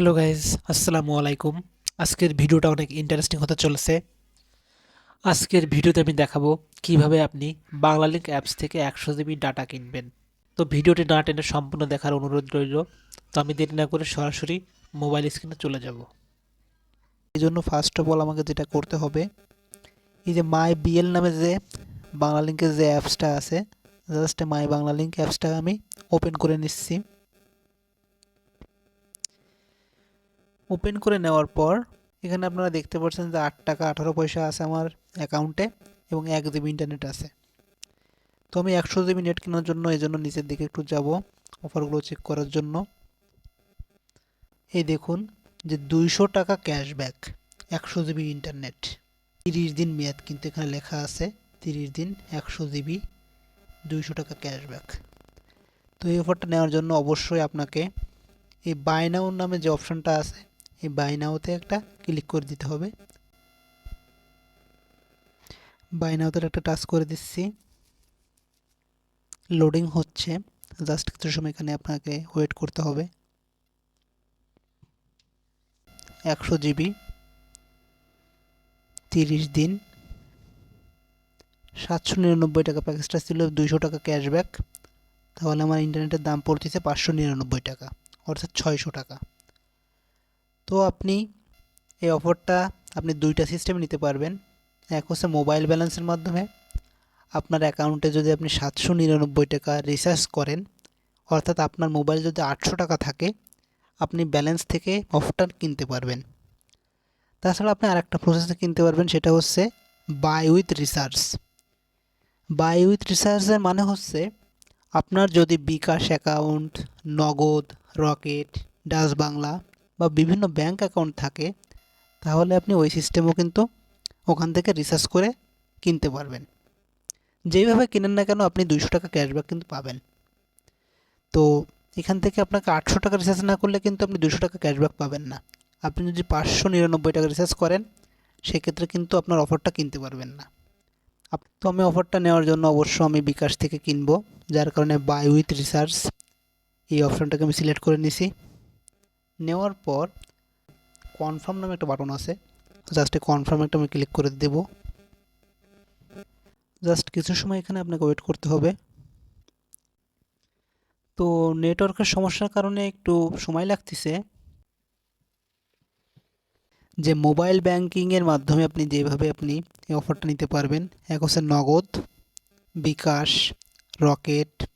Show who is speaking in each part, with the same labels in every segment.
Speaker 1: Hello guys আসসালামু আলাইকুম আজকের ভিডিওটা অনেক ইন্টারেস্টিং হতে চলেছে। আজকের ভিডিওতে আমি দেখাবো কীভাবে আপনি বাংলালিংক অ্যাপস থেকে একশো জিবি ডাটা কিনবেন। তো ভিডিওটি না টেনে সম্পূর্ণ দেখার অনুরোধ রইল। তো আমি দেরি না করে সরাসরি মোবাইল স্ক্রিনে চলে যাব।
Speaker 2: এই জন্য ফার্স্ট অফ অল আমাকে যেটা করতে হবে, এই যে মাই বিএল নামে যে বাংলা লিঙ্কের যে অ্যাপসটা আছে জাস্ট মাই বাংলা লিঙ্ক অ্যাপসটা আমি ওপেন করে নিচ্ছি। ওপেন করে নেওয়ার পর, এখানে আপনারা দেখতে পাচ্ছেন যে আট টাকা আঠারো পয়সা আছে আমার অ্যাকাউন্টে এবং এক জিবি ইন্টারনেট আছে। তো আমি একশো জিবি নেট কেনার জন্য, এই জন্য নিচের দিকে একটু যাব অফারগুলো চেক করার জন্য। এই দেখুন যে দুইশো টাকা ক্যাশব্যাক একশো জিবি ইন্টারনেট তিরিশ দিন মেয়াদ কিন্তু এখানে লেখা আছে, তিরিশ দিন একশো জিবি দুইশো টাকা ক্যাশব্যাক তো এই অফারটা নেওয়ার জন্য অবশ্যই আপনাকে এই নাও নামে যে অপশানটা আছে এই বাই নাওতে একটা ক্লিক করে দিতে হবে। বাইনাওতে একটা টাচ করে দিচ্ছি। লোডিং হচ্ছে। জাস্ট কিছু সময় এখানে আপনাকে ওয়েট করতে হবে। একশো জিবি তিরিশ দিন। সাতশো নিরানব্বই টাকা প্যাকেজটা ছিল, দুইশো টাকা ক্যাশব্যাক তাহলে আমার ইন্টারনেটের দাম পড়তেছে পাঁচশো নিরানব্বই টাকা, অর্থাৎ ছয়শো টাকা। তো আপনি এই অফারটা আপনি দুইটা সিস্টেম নিতে পারবেন। এক হচ্ছে মোবাইল ব্যালেন্সের মাধ্যমে। আপনার অ্যাকাউন্টে যদি আপনি সাতশো নিরানব্বই টাকা রিচার্জ করেন, অর্থাৎ আপনার মোবাইল যদি আটশো টাকা থাকে, আপনি ব্যালেন্স থেকে অফটা কিনতে পারবেন। তাছাড়া আপনি আরেকটা প্রসেসে কিনতে পারবেন, সেটা হচ্ছে buy with research buy with রিসার্চের মানে হচ্ছে আপনার যদি bKash account Nagad Rocket Dutch Bangla বা বিভিন্ন ব্যাংক অ্যাকাউন্ট থাকে, তাহলে আপনি ওই সিস্টেমও কিন্তু ওখান থেকে রিসার্চ করে কিনতে পারবেন। যেইভাবে কিনেন না কেন আপনি দুইশো টাকা ক্যাশব্যাক কিন্তু পাবেন। তো এখান থেকে আপনাকে আটশো টাকা রিচার্জ না করলে কিন্তু আপনি দুশো টাকা ক্যাশব্যাক পাবেন না। আপনি যদি পাঁচশো নিরানব্বই টাকা রিচার্জ করেন, সেক্ষেত্রে কিন্তু আপনার অফারটা কিনতে পারবেন না। তো আমি অফারটা নেওয়ার জন্য অবশ্য আমি বিকাশ থেকে কিনবো, যার কারণে বাই উইথ রিচার্জ এই অপশানটাকে আমি সিলেক্ট করে নিছি। নেওয়ার পর কনফার্ম নামে একটা বাটন আছে। জাস্ট কনফার্ম একটা আমি ক্লিক করে দেব। জাস্ট কিছু সময় এখানে আপনাকে ওয়েট করতে হবে। তো নেটওয়ার্কের সমস্যার কারণে একটু সময় লাগতেছে। যে মোবাইল ব্যাংকিংয়ের মাধ্যমে আপনি যেভাবে আপনি এই অফারটা নিতে পারবেন, এক হচ্ছে Nagad, bKash, Rocket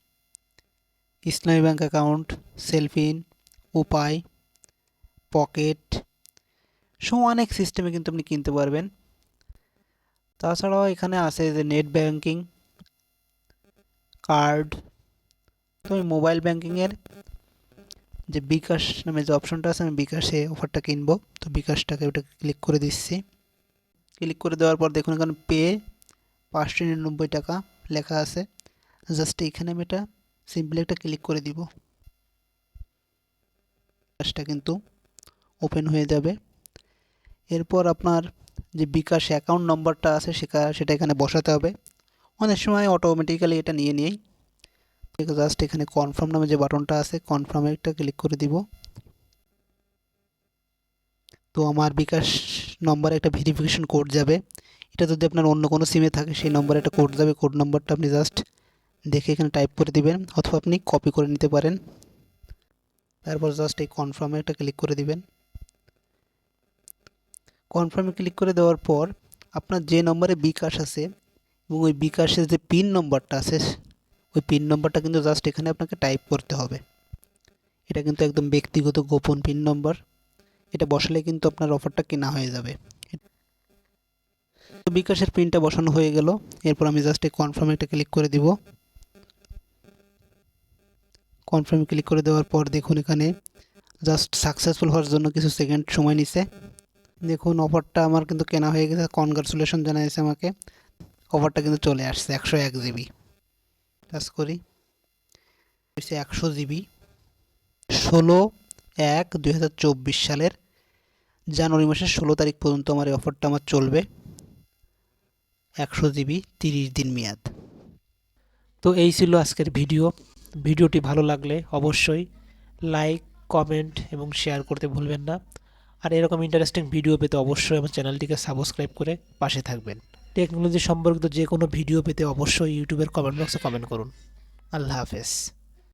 Speaker 2: Islami bank account Cellfin Upay Pocket সব অনেক সিস্টেমে কিন্তু আপনি কিনতে পারবেন। তাছাড়াও এখানে আছে যে নেট ব্যাংকিং কার্ড তো আমি মোবাইল ব্যাংকিংয়ের যে বিকাশ নামে যে অপশনটা আছে, আমি বিকাশে অফারটা কিনবো। তো বিকাশটাকে ওটা ক্লিক করে দিচ্ছি। ক্লিক করে দেওয়ার পর দেখুন এখানে পে পাঁচশো নিরানব্বই টাকা লেখা আছে। জাস্ট এখানে আমি এটা সিম্পলি একটা ক্লিক করে দিব। বিকাশটা কিন্তু ওপেন হয়ে যাবে। এরপর আপনার যে বিকাশ অ্যাকাউন্ট নম্বরটা আছে সেটা সেটা এখানে বসাতে হবে। অনেক সময় অটোমেটিক্যালি এটা নিয়ে নিয়েই জাস্ট এখানে কনফার্ম নামে যে বাটনটা আছে কনফার্মে একটা ক্লিক করে দিব। তো আমার বিকাশ নম্বরে একটা ভেরিফিকেশন কোড যাবে। এটা যদি আপনার অন্য কোনো সিমে থাকে, সেই নম্বরে একটা কোড যাবে। কোড নম্বরটা আপনি জাস্ট দেখে এখানে টাইপ করে দিবেন, অথবা আপনি কপি করে নিতে পারেন। তারপর জাস্ট এই কনফার্মে একটা ক্লিক করে দিবেন। কনফার্মে ক্লিক করে দেওয়ার পর আপনার যে নম্বরে বিকাশ আছে এবং ওই বিকাশের যে পিন নম্বরটা আছে, ওই পিন নম্বরটা কিন্তু জাস্ট এখানে আপনাকে টাইপ করতে হবে। এটা কিন্তু একদম ব্যক্তিগত গোপন পিন নম্বর এটা বসালে কিন্তু আপনার অফারটা কেনা হয়ে যাবে। তো বিকাশের পিনটা বসানো হয়ে গেল। এরপর আমি জাস্ট এই কনফার্মে একটা ক্লিক করে দিব। কনফার্মে ক্লিক করে দেওয়ার পর দেখুন এখানে জাস্ট সাকসেসফুল হওয়ার জন্য কিছু সেকেন্ড সময় নিছে। দেখুন অফারটা আমার কিন্তু কেনা হয়ে গেছে। কনগ্রাচুলেশন জানাইছে আমাকে। অফারটা কিন্তু চলে আসছে, একশো এক জিবি কাজ করি। হচ্ছে একশো জিবি ষোলো এক দুই হাজার চব্বিশ সালের জানুয়ারি মাসের ষোলো তারিখ পর্যন্ত আমার এই অফারটা আমার চলবে। একশো জিবি তিরিশ দিন মেয়াদ।
Speaker 1: তো এই ছিল আজকের ভিডিও। ভিডিওটি ভালো লাগলে অবশ্যই লাইক কমেন্ট এবং শেয়ার করতে ভুলবেন না। আর এরকম ইন্টারেস্টিং ভিডিও পেতে অবশ্যই আমার চ্যানেলটিকে সাবস্ক্রাইব করে পাশে থাকবেন। টেকনোলজি সম্পর্কিত যে কোনো ভিডিও পেতে অবশ্যই ইউটিউবের কমেন্ট বক্সে কমেন্ট করুন। আল্লাহ হাফেজ।